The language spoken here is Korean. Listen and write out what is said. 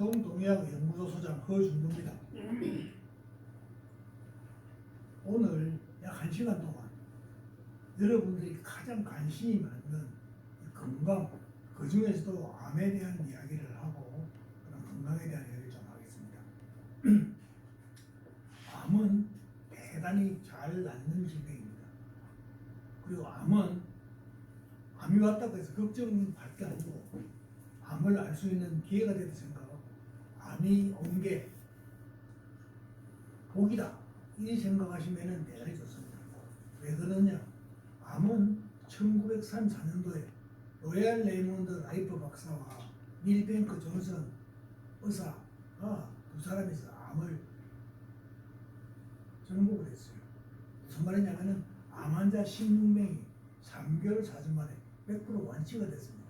아동동의학 연구소 소장 허준도입니다. 오늘 약한 시간 동안 여러분들이 가장 관심이 이 건강, 그 중에서도 암에 대한 이야기를 하고 건강에 대한 이야기를 좀 하겠습니다. 암은 대단히 잘 낫는 질병입니다. 그리고 암은 암이 왔다고 해서 걱정할 게 아니고 암을 알 수 있는 기회가 되다 생각 암이 온 게 복이다 이 생각하시면 대단히 좋습니다. 왜 그러냐? 암은 1934년도에 로얄 레이몬드 라이프 박사와 밀뱅크 존슨 의사가 두 사람이서 암을 정복을 했어요. 무슨 말이냐면은 암 환자 16명이 3개월 사주 만에 100% 완치가 됐습니다.